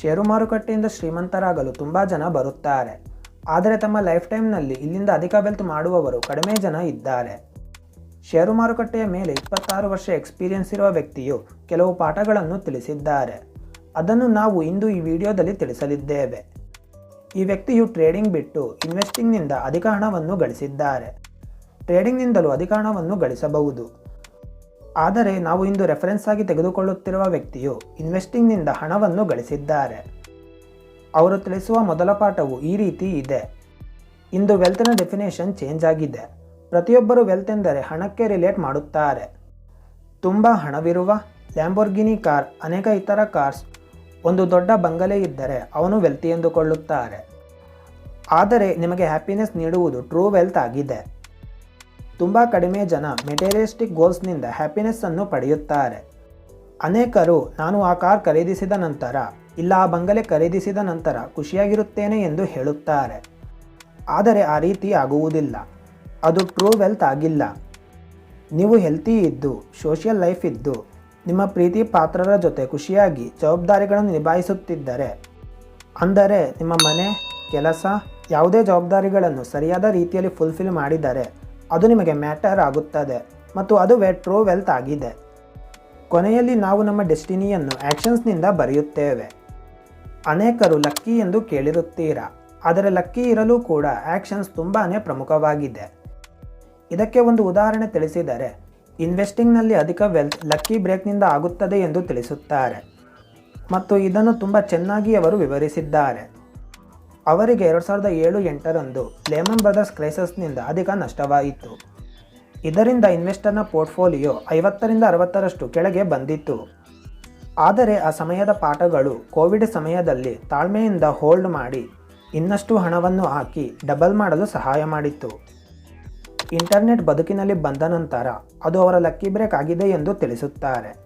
ಷೇರು ಮಾರುಕಟ್ಟೆಯಿಂದ ಶ್ರೀಮಂತರಾಗಲು ತುಂಬ ಜನ ಬರುತ್ತಾರೆ. ಆದರೆ ತಮ್ಮ ಲೈಫ್ ಟೈಮ್ನಲ್ಲಿ ಇಲ್ಲಿಂದ ಅಧಿಕ ವೆಲ್ತ್ ಮಾಡುವವರು ಕಡಿಮೆ ಜನ ಇದ್ದಾರೆ. ಷೇರು ಮಾರುಕಟ್ಟೆಯ ಮೇಲೆ ಇಪ್ಪತ್ತಾರು ವರ್ಷ ಎಕ್ಸ್ಪೀರಿಯನ್ಸ್ ಇರುವ ವ್ಯಕ್ತಿಯು ಕೆಲವು ಪಾಠಗಳನ್ನು ತಿಳಿಸಿದ್ದಾರೆ. ಅದನ್ನು ನಾವು ಇಂದು ಈ ವಿಡಿಯೋದಲ್ಲಿ ತಿಳಿಸಲಿದ್ದೇವೆ. ಈ ವ್ಯಕ್ತಿಯು ಟ್ರೇಡಿಂಗ್ ಬಿಟ್ಟು ಇನ್ವೆಸ್ಟಿಂಗ್ನಿಂದ ಅಧಿಕ ಹಣವನ್ನು ಗಳಿಸಿದ್ದಾರೆ. ಟ್ರೇಡಿಂಗ್ನಿಂದಲೂ ಅಧಿಕ ಹಣವನ್ನು ಗಳಿಸಬಹುದು. ಆದರೆ ನಾವು ಇಂದು ರೆಫರೆನ್ಸ್ ಆಗಿ ತೆಗೆದುಕೊಳ್ಳುತ್ತಿರುವ ವ್ಯಕ್ತಿಯು ಇನ್ವೆಸ್ಟಿಂಗ್ನಿಂದ ಹಣವನ್ನು ಗಳಿಸಿದ್ದಾರೆ. ಅವರು ತಿಳಿಸುವ ಮೊದಲ ಪಾಠವು ಈ ರೀತಿ ಇದೆ. ಇಂದು ವೆಲ್ತ್ನ ಡೆಫಿನೇಷನ್ ಚೇಂಜ್ ಆಗಿದೆ. ಪ್ರತಿಯೊಬ್ಬರು ವೆಲ್ತ್ ಎಂದರೆ ಹಣಕ್ಕೆ ರಿಲೇಟ್ ಮಾಡುತ್ತಾರೆ. ತುಂಬ ಹಣವಿರುವ ಲ್ಯಾಂಬೋರ್ಗಿನಿ ಕಾರ್ ಅನೇಕ ಇತರ ಕಾರ್ಸ್ ಒಂದು ದೊಡ್ಡ ಬಂಗಲೆ ಇದ್ದರೆ ಅವನು ವೆಲ್ತಿ ಎಂದುಕೊಳ್ಳುತ್ತಾರೆ. ಆದರೆ ನಿಮಗೆ ಹ್ಯಾಪಿನೆಸ್ ನೀಡುವುದು ಟ್ರೂ ವೆಲ್ತ್ ಆಗಿದೆ. ತುಂಬ ಕಡಿಮೆ ಜನ ಮೆಟೀರಿಯಲಿಸ್ಟಿಕ್ ಗೋಲ್ಸ್ನಿಂದ ಹ್ಯಾಪಿನೆಸ್ಸನ್ನು ಪಡೆಯುತ್ತಾರೆ. ಅನೇಕರು, ನಾನು ಆ ಕಾರ್ ಖರೀದಿಸಿದ ನಂತರ, ಇಲ್ಲ ಆ ಬಂಗಲೆ ಖರೀದಿಸಿದ ನಂತರ ಖುಷಿಯಾಗಿರುತ್ತೇನೆ ಎಂದು ಹೇಳುತ್ತಾರೆ. ಆದರೆ ಆ ರೀತಿ ಆಗುವುದಿಲ್ಲ. ಅದು ಟ್ರೂ ವೆಲ್ತ್ ಆಗಿಲ್ಲ. ನೀವು ಹೆಲ್ತಿ ಇದ್ದು, ಸೋಷಿಯಲ್ ಲೈಫ್ ಇದ್ದು, ನಿಮ್ಮ ಪ್ರೀತಿ ಪಾತ್ರರ ಜೊತೆ ಖುಷಿಯಾಗಿ ಜವಾಬ್ದಾರಿಗಳನ್ನು ನಿಭಾಯಿಸುತ್ತಿದ್ದರೆ, ಅಂದರೆ ನಿಮ್ಮ ಮನೆ, ಕೆಲಸ, ಯಾವುದೇ ಜವಾಬ್ದಾರಿಗಳನ್ನು ಸರಿಯಾದ ರೀತಿಯಲ್ಲಿ ಫುಲ್ಫಿಲ್ ಮಾಡಿದರೆ ಅದು ನಿಮಗೆ ಮ್ಯಾಟರ್ ಆಗುತ್ತದೆ ಮತ್ತು ಅದುವೇ ಟ್ರೋ ವೆಲ್ತ್ ಆಗಿದೆ. ಕೊನೆಯಲ್ಲಿ ನಾವು ನಮ್ಮ ಡೆಸ್ಟಿನಿಯನ್ನು ಆ್ಯಕ್ಷನ್ಸ್ನಿಂದ ಬರೆಯುತ್ತೇವೆ. ಅನೇಕರು ಲಕ್ಕಿ ಎಂದು ಕೇಳಿರುತ್ತೀರಾ? ಆದರೆ ಲಕ್ಕಿ ಇರಲು ಕೂಡ ಆ್ಯಕ್ಷನ್ಸ್ ತುಂಬಾ ಪ್ರಮುಖವಾಗಿದೆ. ಇದಕ್ಕೆ ಒಂದು ಉದಾಹರಣೆ ತಿಳಿಸಿದರೆ, ಇನ್ವೆಸ್ಟಿಂಗ್ನಲ್ಲಿ ಅಧಿಕ ವೆಲ್ತ್ ಲಕ್ಕಿ ಬ್ರೇಕ್ನಿಂದ ಆಗುತ್ತದೆ ಎಂದು ತಿಳಿಸುತ್ತಾರೆ. ಮತ್ತು ಇದನ್ನು ತುಂಬ ಚೆನ್ನಾಗಿ ಅವರು ವಿವರಿಸಿದ್ದಾರೆ. ಅವರಿಗೆ ಎರಡು ಸಾವಿರದ ಏಳು ಎಂಟರಂದು ಲೇಮನ್ ಬ್ರದರ್ಸ್ ಕ್ರೈಸಸ್ನಿಂದ ಅಧಿಕ ನಷ್ಟವಾಯಿತು. ಇದರಿಂದ ಇನ್ವೆಸ್ಟರ್ನ ಪೋರ್ಟ್ಫೋಲಿಯೋ ಐವತ್ತರಿಂದ ಅರವತ್ತರಷ್ಟು ಕೆಳಗೆ ಬಂದಿತ್ತು. ಆದರೆ ಆ ಸಮಯದ ಪಾಠಗಳು ಕೋವಿಡ್ ಸಮಯದಲ್ಲಿ ತಾಳ್ಮೆಯಿಂದ ಹೋಲ್ಡ್ ಮಾಡಿ ಇನ್ನಷ್ಟು ಹಣವನ್ನು ಹಾಕಿ ಡಬಲ್ ಮಾಡಲು ಸಹಾಯ ಮಾಡಿತ್ತು. ಇಂಟರ್ನೆಟ್ ಬದುಕಿನಲ್ಲಿ ಬಂದ ನಂತರ ಅದು ಅವರ ಲಕ್ಕಿ ಬ್ರೇಕ್ ಆಗಿದೆ ಎಂದು ತಿಳಿಸುತ್ತಾರೆ.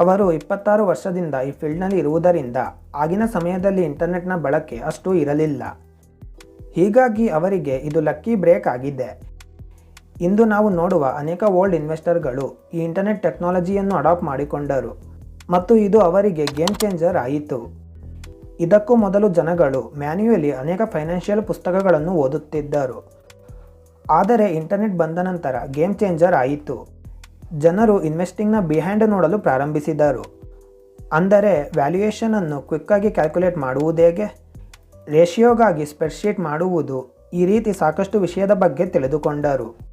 ಅವರು ಇಪ್ಪತ್ತಾರು ವರ್ಷದಿಂದ ಈ ಫೀಲ್ಡ್ನಲ್ಲಿ ಇರುವುದರಿಂದ ಆಗಿನ ಸಮಯದಲ್ಲಿ ಇಂಟರ್ನೆಟ್ನ ಬಳಕೆ ಅಷ್ಟು ಇರಲಿಲ್ಲ. ಹೀಗಾಗಿ ಅವರಿಗೆ ಇದು ಲಕ್ಕಿ ಬ್ರೇಕ್ ಆಗಿದೆ. ಇಂದು ನಾವು ನೋಡುವ ಅನೇಕ ಓಲ್ಡ್ ಇನ್ವೆಸ್ಟರ್ಗಳು ಈ ಇಂಟರ್ನೆಟ್ ಟೆಕ್ನಾಲಜಿಯನ್ನು ಅಡಾಪ್ಟ್ ಮಾಡಿಕೊಂಡರು ಮತ್ತು ಇದು ಅವರಿಗೆ ಗೇಮ್ ಚೇಂಜರ್ ಆಯಿತು. ಇದಕ್ಕೂ ಮೊದಲು ಜನಗಳು ಮ್ಯಾನ್ಯುಯಲಿ ಅನೇಕ ಫೈನಾನ್ಷಿಯಲ್ ಪುಸ್ತಕಗಳನ್ನು ಓದುತ್ತಿದ್ದರು. ಆದರೆ ಇಂಟರ್ನೆಟ್ ಬಂದ ನಂತರ ಗೇಮ್ ಚೇಂಜರ್ ಆಯಿತು. ಜನರು ಇನ್ವೆಸ್ಟಿಂಗ್ನ ಬಿಹ್ಯಾಂಡ್ ನೋಡಲು ಪ್ರಾರಂಭಿಸಿದರು. ಅಂದರೆ ವ್ಯಾಲ್ಯೂಯೇಷನನ್ನು ಕ್ವಿಕ್ಕಾಗಿ ಕ್ಯಾಲ್ಕುಲೇಟ್ ಮಾಡುವುದೇಗೆ ರೇಷಿಯೋಗಾಗಿ ಸ್ಪ್ರೆಡ್ಶೀಟ್ ಮಾಡುವುದು ಈ ರೀತಿ ಸಾಕಷ್ಟು ವಿಷಯದ ಬಗ್ಗೆ ತಿಳಿದುಕೊಂಡರು.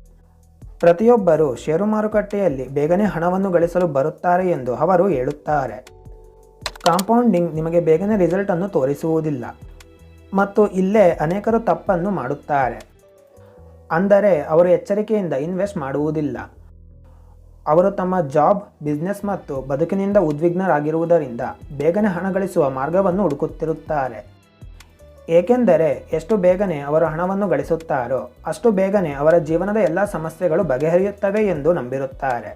ಪ್ರತಿಯೊಬ್ಬರು ಷೇರು ಮಾರುಕಟ್ಟೆಯಲ್ಲಿ ಬೇಗನೆ ಹಣವನ್ನು ಗಳಿಸಲು ಬರುತ್ತಾರೆ ಎಂದು ಅವರು ಹೇಳುತ್ತಾರೆ. ಕಾಂಪೌಂಡಿಂಗ್ ನಿಮಗೆ ಬೇಗನೆ ರಿಸಲ್ಟನ್ನು ತೋರಿಸುವುದಿಲ್ಲ. ಮತ್ತು ಇಲ್ಲೇ ಅನೇಕರು ತಪ್ಪನ್ನು ಮಾಡುತ್ತಾರೆ. ಅಂದರೆ ಅವರು ಎಚ್ಚರಿಕೆಯಿಂದ ಇನ್ವೆಸ್ಟ್ ಮಾಡುವುದಿಲ್ಲ. ಅವರು ತಮ್ಮ ಜಾಬ್, ಬಿಸ್ನೆಸ್ ಮತ್ತು ಬದುಕಿನಿಂದ ಉದ್ವಿಗ್ನರಾಗಿರುವುದರಿಂದ ಬೇಗನೆ ಹಣ ಗಳಿಸುವ ಮಾರ್ಗವನ್ನು ಹುಡುಕುತ್ತಿರುತ್ತಾರೆ. ಏಕೆಂದರೆ ಎಷ್ಟು ಬೇಗನೆ ಅವರು ಹಣವನ್ನು ಗಳಿಸುತ್ತಾರೋ ಅಷ್ಟು ಬೇಗನೆ ಅವರ ಜೀವನದ ಎಲ್ಲ ಸಮಸ್ಯೆಗಳು ಬಗೆಹರಿಯುತ್ತವೆ ಎಂದು ನಂಬಿರುತ್ತಾರೆ.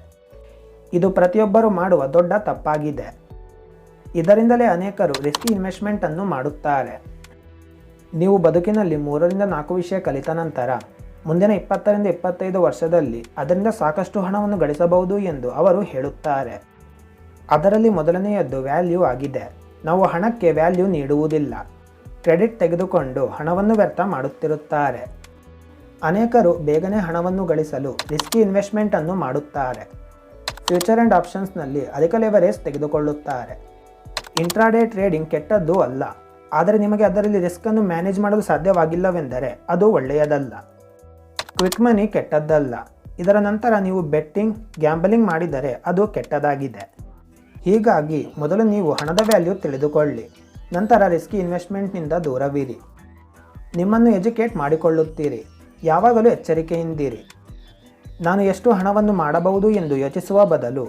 ಇದು ಪ್ರತಿಯೊಬ್ಬರು ಮಾಡುವ ದೊಡ್ಡ ತಪ್ಪಾಗಿದೆ. ಇದರಿಂದಲೇ ಅನೇಕರು ರಿಸ್ಕಿ ಇನ್ವೆಸ್ಟ್ಮೆಂಟನ್ನು ಮಾಡುತ್ತಾರೆ. ನೀವು ಬದುಕಿನಲ್ಲಿ ಮೂರರಿಂದ ನಾಲ್ಕು ವಿಷಯ ಕಲಿತ ನಂತರ ಮುಂದಿನ ಇಪ್ಪತ್ತರಿಂದ ಇಪ್ಪತ್ತೈದು ವರ್ಷದಲ್ಲಿ ಅದರಿಂದ ಸಾಕಷ್ಟು ಹಣವನ್ನು ಗಳಿಸಬಹುದು ಎಂದು ಅವರು ಹೇಳುತ್ತಾರೆ. ಅದರಲ್ಲಿ ಮೊದಲನೆಯದ್ದು ವ್ಯಾಲ್ಯೂ ಆಗಿದೆ. ನಾವು ಹಣಕ್ಕೆ ವ್ಯಾಲ್ಯೂ ನೀಡುವುದಿಲ್ಲ. ಕ್ರೆಡಿಟ್ ತೆಗೆದುಕೊಂಡು ಹಣವನ್ನು ವ್ಯರ್ಥ ಮಾಡುತ್ತಿರುತ್ತಾರೆ. ಅನೇಕರು ಬೇಗನೆ ಹಣವನ್ನು ಗಳಿಸಲು ರಿಸ್ಕಿ ಇನ್ವೆಸ್ಟ್ಮೆಂಟ್ ಅನ್ನು ಮಾಡುತ್ತಾರೆ. ಫ್ಯೂಚರ್ ಆ್ಯಂಡ್ ಆಪ್ಷನ್ಸ್ನಲ್ಲಿ ಅಧಿಕ ಲೆವರೇಜ್ ತೆಗೆದುಕೊಳ್ಳುತ್ತಾರೆ. ಇಂಟ್ರಾಡೇ ಟ್ರೇಡಿಂಗ್ ಕೆಟ್ಟದ್ದು ಅಲ್ಲ. ಆದರೆ ನಿಮಗೆ ಅದರಲ್ಲಿ ರಿಸ್ಕನ್ನು ಮ್ಯಾನೇಜ್ ಮಾಡಲು ಸಾಧ್ಯವಾಗಿಲ್ಲವೆಂದರೆ ಅದು ಒಳ್ಳೆಯದಲ್ಲ. ಕ್ವಿಕ್ ಮನಿ ಕೆಟ್ಟದ್ದಲ್ಲ. ಇದರ ನಂತರ ನೀವು ಬೆಟ್ಟಿಂಗ್ ಗ್ಯಾಂಬಲಿಂಗ್ ಮಾಡಿದರೆ ಅದು ಕೆಟ್ಟದಾಗಿದೆ. ಹೀಗಾಗಿ ಮೊದಲು ನೀವು ಹಣದ ವ್ಯಾಲ್ಯೂ ತಿಳಿದುಕೊಳ್ಳಿ. ನಂತರ ರಿಸ್ಕಿ ಇನ್ವೆಸ್ಟ್ಮೆಂಟ್ನಿಂದ ದೂರವಿರಿ. ನಿಮ್ಮನ್ನು ಎಜುಕೇಟ್ ಮಾಡಿಕೊಳ್ಳುತ್ತೀರಿ. ಯಾವಾಗಲೂ ಎಚ್ಚರಿಕೆಯಿಂದಿರಿ. ನಾನು ಎಷ್ಟು ಹಣವನ್ನು ಮಾಡಬಹುದು ಎಂದು ಯೋಚಿಸುವ ಬದಲು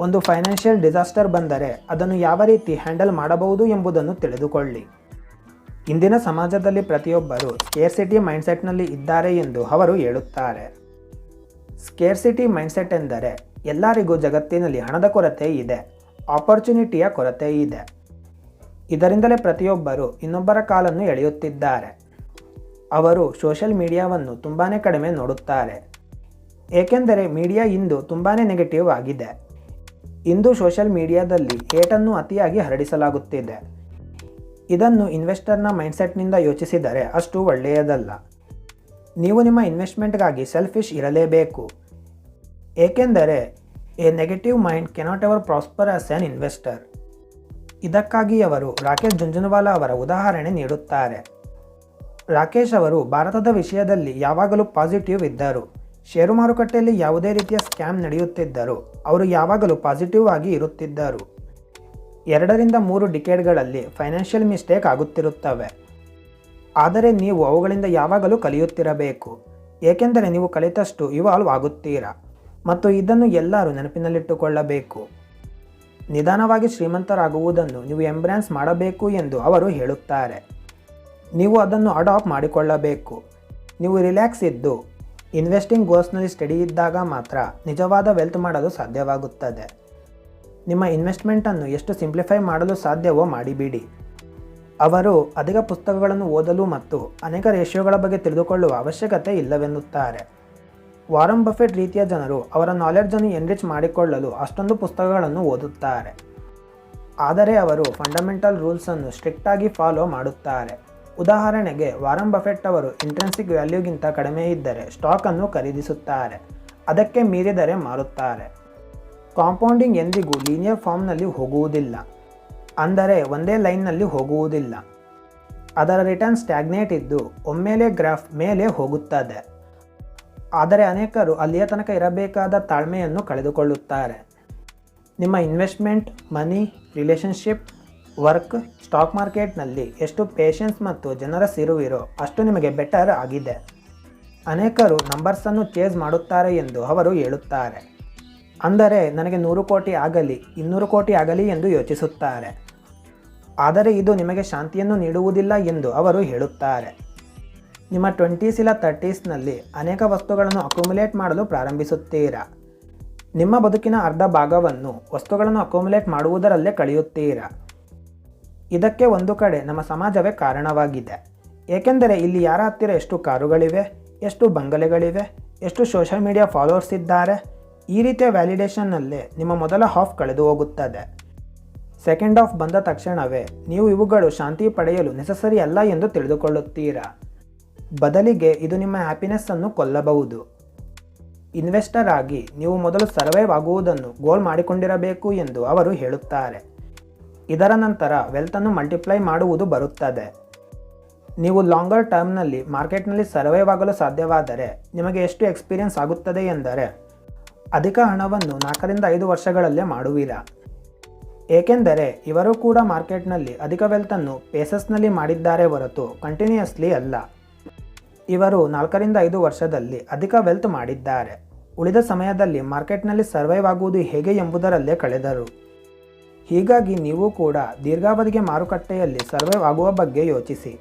ಒಂದು ಫೈನಾನ್ಷಿಯಲ್ ಡಿಸಾಸ್ಟರ್ ಬಂದರೆ ಅದನ್ನು ಯಾವ ರೀತಿ ಹ್ಯಾಂಡಲ್ ಮಾಡಬಹುದು ಎಂಬುದನ್ನು ತಿಳಿದುಕೊಳ್ಳಿ. ಇಂದಿನ ಸಮಾಜದಲ್ಲಿ ಪ್ರತಿಯೊಬ್ಬರು ಸ್ಕೇರ್ಸಿಟಿ ಮೈಂಡ್ಸೆಟ್ನಲ್ಲಿ ಇದ್ದಾರೆ ಎಂದು ಅವರು ಹೇಳುತ್ತಾರೆ. ಸ್ಕೇರ್ಸಿಟಿ ಮೈಂಡ್ಸೆಟ್ ಎಂದರೆ ಎಲ್ಲರಿಗೂ ಜಗತ್ತಿನಲ್ಲಿ ಹಣದ ಕೊರತೆ ಇದೆ ಆಪರ್ಚುನಿಟಿಯ ಕೊರತೆ ಇದೆ. ಇದರಿಂದಲೇ ಪ್ರತಿಯೊಬ್ಬರು ಇನ್ನೊಬ್ಬರ ಕಾಲನ್ನು ಎಳೆಯುತ್ತಿದ್ದಾರೆ. ಅವರು ಸೋಷಿಯಲ್ ಮೀಡಿಯಾವನ್ನು ತುಂಬಾ ಕಡಿಮೆ ನೋಡುತ್ತಾರೆ. ಏಕೆಂದರೆ ಮೀಡಿಯಾ ಇಂದು ತುಂಬಾ ನೆಗೆಟಿವ್ ಆಗಿದೆ. ಇಂದು ಸೋಷಿಯಲ್ ಮೀಡಿಯಾದಲ್ಲಿ ಏಟನ್ನು ಅತಿಯಾಗಿ ಹರಡಿಸಲಾಗುತ್ತಿದೆ. ಇದನ್ನು ಇನ್ವೆಸ್ಟರ್ನ ಮೈಂಡ್ಸೆಟ್ನಿಂದ ಯೋಚಿಸಿದರೆ ಅಷ್ಟು ಒಳ್ಳೆಯದಲ್ಲ. ನೀವು ನಿಮ್ಮ ಇನ್ವೆಸ್ಟ್ಮೆಂಟ್ಗಾಗಿ ಸೆಲ್ಫಿಶ್ ಇರಲೇಬೇಕು. ಏಕೆಂದರೆ, a negative mind cannot ever prosper as an investor. ಇದಕ್ಕಾಗಿ ಅವರು ರಾಕೇಶ್ ಜುಂಜುನವಾಲಾ ಅವರ ಉದಾಹರಣೆ ನೀಡುತ್ತಾರೆ. ರಾಕೇಶ್ ಅವರು ಭಾರತದ ವಿಷಯದಲ್ಲಿ ಯಾವಾಗಲೂ ಪಾಸಿಟಿವ್ ಇದ್ದರು. ಷೇರು ಮಾರುಕಟ್ಟೆಯಲ್ಲಿ ಯಾವುದೇ ರೀತಿಯ ಸ್ಕ್ಯಾಮ್ ನಡೆಯುತ್ತಿದ್ದರು, ಅವರು ಯಾವಾಗಲೂ ಪಾಸಿಟಿವ್ ಆಗಿ ಇರುತ್ತಿದ್ದರು. ಎರಡರಿಂದ ಮೂರು ಡಿಕೇಡ್ಗಳಲ್ಲಿ ಫೈನಾನ್ಷಿಯಲ್ ಮಿಸ್ಟೇಕ್ ಆಗುತ್ತಿರುತ್ತವೆ. ಆದರೆ ನೀವು ಅವುಗಳಿಂದ ಯಾವಾಗಲೂ ಕಲಿಯುತ್ತಿರಬೇಕು. ಏಕೆಂದರೆ ನೀವು ಕಲಿತಷ್ಟು ಇವಾಲ್ವ್ ಆಗುತ್ತೀರಾ? ಮತ್ತು ಇದನ್ನು ಎಲ್ಲರೂ ನೆನಪಿನಲ್ಲಿಟ್ಟುಕೊಳ್ಳಬೇಕು. ನಿಧಾನವಾಗಿ ಶ್ರೀಮಂತರಾಗುವುದನ್ನು ನೀವು ಎಂಬ್ರಾನ್ಸ್ ಮಾಡಬೇಕು ಎಂದು ಅವರು ಹೇಳುತ್ತಾರೆ. ನೀವು ಅದನ್ನು ಅಡಾಪ್ಟ್ ಮಾಡಿಕೊಳ್ಳಬೇಕು. ನೀವು ರಿಲ್ಯಾಕ್ಸ್ ಇದ್ದು, ಇನ್ವೆಸ್ಟಿಂಗ್ ಗೋಸ್ನಲ್ಲಿ ಸ್ಟಡಿ ಇದ್ದಾಗ ಮಾತ್ರ ನಿಜವಾದ ವೆಲ್ತ್ ಮಾಡಲು ಸಾಧ್ಯವಾಗುತ್ತದೆ. ನಿಮ್ಮ ಇನ್ವೆಸ್ಟ್ಮೆಂಟನ್ನು ಎಷ್ಟು ಸಿಂಪ್ಲಿಫೈ ಮಾಡಲು ಸಾಧ್ಯವೋ ಮಾಡಿಬಿಡಿ. ಅವರು ಅಧಿಕ ಪುಸ್ತಕಗಳನ್ನು ಓದಲು ಮತ್ತು ಅನೇಕ ರೇಷಿಯೋಗಳ ಬಗ್ಗೆ ತಿಳಿದುಕೊಳ್ಳುವ ಅವಶ್ಯಕತೆ ಇಲ್ಲವೆನ್ನುತ್ತಾರೆ. ವಾರಂ ಬಫೆಟ್ ರೀತಿಯ ಜನರು ಅವರ ನಾಲೆಡ್ಜನ್ನು ಎನ್ರಿಚ್ ಮಾಡಿಕೊಳ್ಳಲು ಅಷ್ಟೊಂದು ಪುಸ್ತಕಗಳನ್ನು ಓದುತ್ತಾರೆ. ಆದರೆ ಅವರು ಫಂಡಮೆಂಟಲ್ ರೂಲ್ಸನ್ನು ಸ್ಟ್ರಿಕ್ಟಾಗಿ ಫಾಲೋ ಮಾಡುತ್ತಾರೆ. ಉದಾಹರಣೆಗೆ, ವಾರಂ ಬಫೆಟ್ ಅವರು ಇಂಟ್ರೆನ್ಸಿಕ್ ವ್ಯಾಲ್ಯೂಗಿಂತ ಕಡಿಮೆ ಇದ್ದರೆ ಸ್ಟಾಕನ್ನು ಖರೀದಿಸುತ್ತಾರೆ. ಅದಕ್ಕೆ ಮೀರಿದರೆ ಮಾರುತ್ತಾರೆ. ಕಾಂಪೌಂಡಿಂಗ್ ಎಂದಿಗೂ ಲೀನಿಯರ್ ಫಾರ್ಮ್ನಲ್ಲಿ ಹೋಗುವುದಿಲ್ಲ. ಅಂದರೆ ಒಂದೇ ಲೈನ್ನಲ್ಲಿ ಹೋಗುವುದಿಲ್ಲ. ಅದರ ರಿಟರ್ನ್ ಸ್ಟ್ಯಾಗ್ನೇಟ್ ಇದ್ದು ಒಮ್ಮೆಲೆ ಗ್ರಾಫ್ ಮೇಲೆ ಹೋಗುತ್ತದೆ. ಆದರೆ ಅನೇಕರು ಅಲ್ಲಿಯ ತನಕ ಇರಬೇಕಾದ ತಾಳ್ಮೆಯನ್ನು ಕಳೆದುಕೊಳ್ಳುತ್ತಾರೆ. ನಿಮ್ಮ investment, money relationship work, stock ಮಾರ್ಕೆಟ್ನಲ್ಲಿ ಎಷ್ಟು ಪೇಷನ್ಸ್ ಮತ್ತು ಜನರ ಸಿರುವಿರೋ ಅಷ್ಟು ನಿಮಗೆ ಬೆಟರ್ ಆಗಿದೆ. ಅನೇಕರು ನಂಬರ್ಸನ್ನು ಚೇಸ್ ಮಾಡುತ್ತಾರೆ ಎಂದು ಅವರು ಹೇಳುತ್ತಾರೆ. ಅಂದರೆ ನನಗೆ ನೂರು ಕೋಟಿ ಆಗಲಿ, ಇನ್ನೂರು ಕೋಟಿ ಆಗಲಿ ಎಂದು ಯೋಚಿಸುತ್ತಾರೆ. ಆದರೆ ಇದು ನಿಮಗೆ ಶಾಂತಿಯನ್ನು ನೀಡುವುದಿಲ್ಲ ಎಂದು ಅವರು ಹೇಳುತ್ತಾರೆ. ನಿಮ್ಮ ಟ್ವೆಂಟೀಸ್ ಇಲ್ಲ ತರ್ಟೀಸ್ನಲ್ಲಿ ಅನೇಕ ವಸ್ತುಗಳನ್ನು ಅಕ್ಯುಮುಲೇಟ್ ಮಾಡಲು ಪ್ರಾರಂಭಿಸುತ್ತೀರಾ? ನಿಮ್ಮ ಬದುಕಿನ ಅರ್ಧ ಭಾಗವನ್ನು ವಸ್ತುಗಳನ್ನು ಅಕ್ಯುಮುಲೇಟ್ ಮಾಡುವುದರಲ್ಲೇ ಕಳೆಯುತ್ತೀರಾ? ಇದಕ್ಕೆ ಒಂದು ಕಡೆ ನಮ್ಮ ಸಮಾಜವೇ ಕಾರಣವಾಗಿದೆ. ಏಕೆಂದರೆ ಇಲ್ಲಿ ಯಾರ ಹತ್ತಿರ ಎಷ್ಟು ಕಾರುಗಳಿವೆ, ಎಷ್ಟು ಬಂಗಲೆಗಳಿವೆ, ಎಷ್ಟು ಸೋಷಲ್ ಮೀಡಿಯಾ ಫಾಲೋವರ್ಸ್ ಇದ್ದಾರೆ ಈ ರೀತಿಯ ವ್ಯಾಲಿಡೇಷನ್ನಲ್ಲೇ ನಿಮ್ಮ ಮೊದಲ ಹಾಫ್ ಕಳೆದು ಹೋಗುತ್ತದೆ. ಸೆಕೆಂಡ್ ಹಾಫ್ ಬಂದ ತಕ್ಷಣವೇ ನೀವು ಇವುಗಳು ಶಾಂತಿ ಪಡೆಯಲು ನೆಸಸರಿ ಅಲ್ಲ ಎಂದು ತಿಳಿದುಕೊಳ್ಳುತ್ತೀರಾ? ಬದಲಿಗೆ ಇದು ನಿಮ್ಮ ಹ್ಯಾಪಿನೆಸ್ಸನ್ನು ಕೊಲ್ಲಬಹುದು. ಇನ್ವೆಸ್ಟರ್ ಆಗಿ ನೀವು ಮೊದಲು ಸರ್ವೈವ್ ಆಗುವುದನ್ನು ಗೋಲ್ ಮಾಡಿಕೊಂಡಿರಬೇಕು ಎಂದು ಅವರು ಹೇಳುತ್ತಾರೆ. ಇದರ ನಂತರ ವೆಲ್ತನ್ನು ಮಲ್ಟಿಪ್ಲೈ ಮಾಡುವುದು ಬರುತ್ತದೆ. ನೀವು ಲಾಂಗರ್ ಟರ್ಮ್ನಲ್ಲಿ ಮಾರ್ಕೆಟ್ನಲ್ಲಿ ಸರ್ವೈವ್ ಆಗಲು ಸಾಧ್ಯವಾದರೆ ನಿಮಗೆ ಎಷ್ಟು ಎಕ್ಸ್ಪೀರಿಯನ್ಸ್ ಆಗುತ್ತದೆ ಎಂದರೆ ಅಧಿಕ ಹಣವನ್ನು ನಾಲ್ಕರಿಂದ ಐದು ವರ್ಷಗಳಲ್ಲೇ ಮಾಡುವಿರಾ. ಏಕೆಂದರೆ ಇವರು ಕೂಡ ಮಾರ್ಕೆಟ್ನಲ್ಲಿ ಅಧಿಕ ವೆಲ್ತನ್ನು ಪೇಸಸ್ನಲ್ಲಿ ಮಾಡಿದ್ದಾರೆ ಹೊರತು ಕಂಟಿನ್ಯೂಸ್ಲಿ ಅಲ್ಲ. ಇವರು ನಾಲ್ಕರಿಂದ ಐದು ವರ್ಷದಲ್ಲಿ ಅಧಿಕ ವೆಲ್ತ್ ಮಾಡಿದ್ದಾರೆ. ಉಳಿದ ಸಮಯದಲ್ಲಿ ಮಾರ್ಕೆಟ್ನಲ್ಲಿ ಸರ್ವೈವ್ ಆಗುವುದು ಹೇಗೆ ಎಂಬುದರಲ್ಲೇ ಕಳೆದರು. ಹೀಗಾಗಿ ನೀವು ಕೂಡ ದೀರ್ಘಾವಧಿಗೆ ಮಾರುಕಟ್ಟೆಯಲ್ಲಿ ಸರ್ವೈವ್ ಆಗುವ ಬಗ್ಗೆ ಯೋಚಿಸಿ.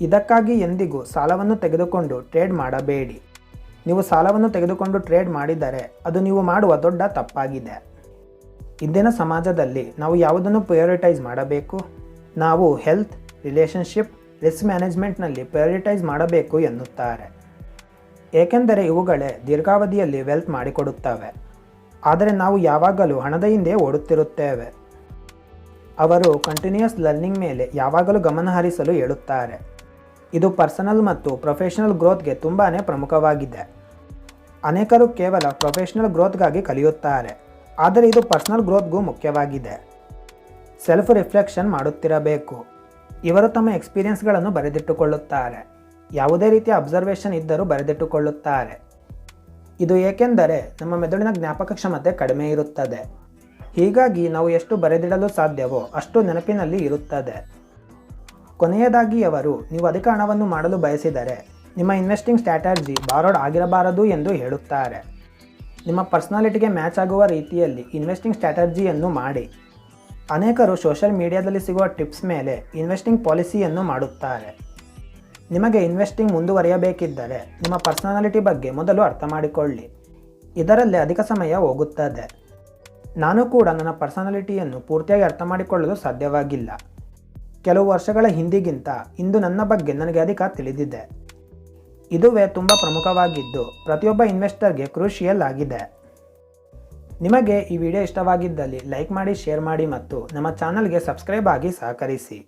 ಇದಕ್ಕಾಗಿ ಎಂದಿಗೂ ಸಾಲವನ್ನು ತೆಗೆದುಕೊಂಡು ಟ್ರೇಡ್ ಮಾಡಬೇಡಿ. ನೀವು ಸಾಲವನ್ನು ತೆಗೆದುಕೊಂಡು ಟ್ರೇಡ್ ಮಾಡಿದರೆ ಅದು ನೀವು ಮಾಡುವ ದೊಡ್ಡ ತಪ್ಪಾಗಿದೆ. ಇಂದಿನ ಸಮಾಜದಲ್ಲಿ ನಾವು ಯಾವುದನ್ನು ಪ್ರಯೋರಿಟೈಸ್ ಮಾಡಬೇಕು? ನಾವು ಹೆಲ್ತ್ ರಿಲೇಷನ್ಶಿಪ್ ರಿಸ್ಕ್ ಮ್ಯಾನೇಜ್ಮೆಂಟ್ನಲ್ಲಿ ಪ್ರಯೋರಿಟೈಸ್ ಮಾಡಬೇಕು ಎನ್ನುತ್ತಾರೆ. ಏಕೆಂದರೆ ಇವುಗಳೇ ದೀರ್ಘಾವಧಿಯಲ್ಲಿ ವೆಲ್ತ್ ಮಾಡಿಕೊಡುತ್ತವೆ. ಆದರೆ ನಾವು ಯಾವಾಗಲೂ ಹಣದ ಹಿಂದೆ ಓಡುತ್ತಿರುತ್ತೇವೆ. ಅವರು ಕಂಟಿನ್ಯೂಸ್ ಲರ್ನಿಂಗ್ ಮೇಲೆ ಯಾವಾಗಲೂ ಗಮನ ಹರಿಸಲು ಹೇಳುತ್ತಾರೆ ಇದು ಪರ್ಸನಲ್ ಮತ್ತು ಪ್ರೊಫೆಷನಲ್ ಗ್ರೋತ್ಗೆ ತುಂಬಾ ಪ್ರಮುಖವಾಗಿದೆ. ಅನೇಕರು ಕೇವಲ ಪ್ರೊಫೆಷನಲ್ ಗ್ರೋತ್ಗಾಗಿ ಕಲಿಯುತ್ತಾರೆ, ಆದರೆ ಇದು ಪರ್ಸನಲ್ ಗ್ರೋತ್ಗೂ ಮುಖ್ಯವಾಗಿದೆ. ಸೆಲ್ಫ್ ರಿಫ್ಲೆಕ್ಷನ್ ಮಾಡುತ್ತಿರಬೇಕು. ಇವರು ತಮ್ಮ ಎಕ್ಸ್ಪೀರಿಯನ್ಸ್ಗಳನ್ನು ಬರೆದಿಟ್ಟುಕೊಳ್ಳುತ್ತಾರೆ. ಯಾವುದೇ ರೀತಿಯ ಅಬ್ಸರ್ವೇಷನ್ ಇದ್ದರೂ ಬರೆದಿಟ್ಟುಕೊಳ್ಳುತ್ತಾರೆ. ಇದು ಏಕೆಂದರೆ ನಮ್ಮ ಮೆದುಳಿನ ಜ್ಞಾಪಕ ಕ್ಷಮತೆ ಕಡಿಮೆ ಇರುತ್ತದೆ. ಹೀಗಾಗಿ ನಾವು ಎಷ್ಟು ಬರೆದಿಡಲು ಸಾಧ್ಯವೋ ಅಷ್ಟು ನೆನಪಿನಲ್ಲಿ ಇರುತ್ತದೆ. ಕೊನೆಯದಾಗಿ ಅವರು, ನೀವು ಅಧಿಕ ಹಣವನ್ನು ಮಾಡಲು ಬಯಸಿದರೆ ನಿಮ್ಮ ಇನ್ವೆಸ್ಟಿಂಗ್ ಸ್ಟ್ರಾಟಜಿ ಬಾರೋಡ್ ಆಗಿರಬಾರದು ಎಂದು ಹೇಳುತ್ತಾರೆ. ನಿಮ್ಮ ಪರ್ಸನಾಲಿಟಿಗೆ ಮ್ಯಾಚ್ ಆಗುವ ರೀತಿಯಲ್ಲಿ ಇನ್ವೆಸ್ಟಿಂಗ್ ಸ್ಟ್ರಾಟಜಿಯನ್ನು ಮಾಡಿ. ಅನೇಕರು ಸೋಷಲ್ ಮೀಡಿಯಾದಲ್ಲಿ ಸಿಗುವ ಟಿಪ್ಸ್ ಮೇಲೆ ಇನ್ವೆಸ್ಟಿಂಗ್ ಪಾಲಿಸಿಯನ್ನು ಮಾಡುತ್ತಾರೆ. ನಿಮಗೆ ಇನ್ವೆಸ್ಟಿಂಗ್ ಮುಂದುವರಿಯಬೇಕಿದ್ದರೆ ನಿಮ್ಮ ಪರ್ಸನಾಲಿಟಿ ಬಗ್ಗೆ ಮೊದಲು ಅರ್ಥ ಮಾಡಿಕೊಳ್ಳಿ. ಇದರಲ್ಲಿ ಅಧಿಕ ಸಮಯ ಹೋಗುತ್ತದೆ. ನಾನು ಕೂಡ ನನ್ನ ಪರ್ಸನಾಲಿಟಿಯನ್ನು ಪೂರ್ತಿಯಾಗಿ ಅರ್ಥ ಮಾಡಿಕೊಳ್ಳಲು ಸಾಧ್ಯವಾಗಿಲ್ಲ. ಕೆಲವು ವರ್ಷಗಳ ಹಿಂದಿಗಿಂತ ಇಂದು ನನ್ನ ಬಗ್ಗೆ ನನಗೆ ಅಧಿಕ ತಿಳಿದಿದೆ. ಇದುವೇ ತುಂಬ ಪ್ರಮುಖವಾಗಿದ್ದು, ಪ್ರತಿಯೊಬ್ಬ ಇನ್ವೆಸ್ಟರ್ಗೆ ಕ್ರೂಷಿಯಲ್ ಆಗಿದೆ. ನಿಮಗೆ ಈ ವಿಡಿಯೋ ಇಷ್ಟವಾಗಿದ್ದಲ್ಲಿ ಲೈಕ್ ಮಾಡಿ ಶೇರ್ ಮಾಡಿ ಮತ್ತು ನಮ್ಮ ಚಾನಲ್ಗೆ ಸಬ್ಸ್ಕ್ರೈಬ್ ಆಗಿ ಸಹಕರಿಸಿ.